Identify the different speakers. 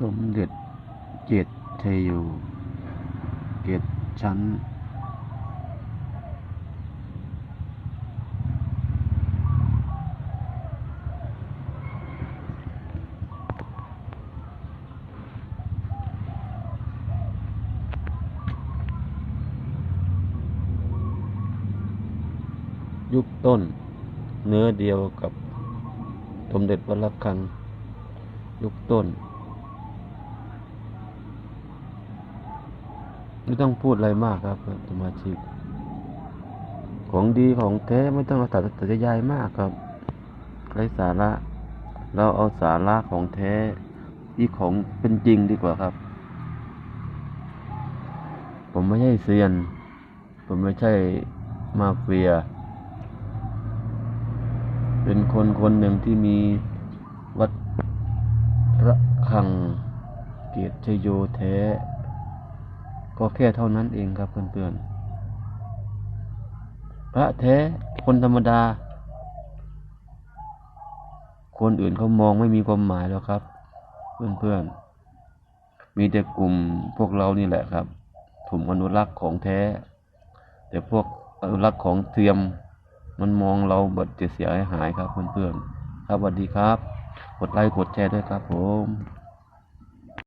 Speaker 1: สมเด็จเจตเทโยเกตชั้น ยุคต้นเนื้อเดียวกับสมเด็จวัดระฆัง ยุคต้น ไม่ต้องพูดอะไรมากครับสมาชิก ของดีของแท้ไม่ต้องเอาสาตัดยายมากครับไร้สาระ เราเอาสาระของแท้ที่ของเป็นจริงดีกว่าครับ ผมไม่ใช่เซียน ผมไม่ใช่มาเฟีย เป็นคนคนหนึ่งที่มีวัดระฆังเกียรติโยแท้ ก็แค่เท่านั้นเองครับเพื่อนๆพระแท้คนธรรมดา คนอื่นเขามองไม่มีความหมายแล้วครับ เพื่อนๆ มีแต่กลุ่มพวกเรานี่แหละครับกลุ่มอนุรักษ์ของแท้ แต่พวกอนุรักษ์ของเทียมมันมองเราบัดจะเสียหายครับเพื่อนๆ ครับสวัสดีครับ กดไลค์กดแชร์ด้วยครับผม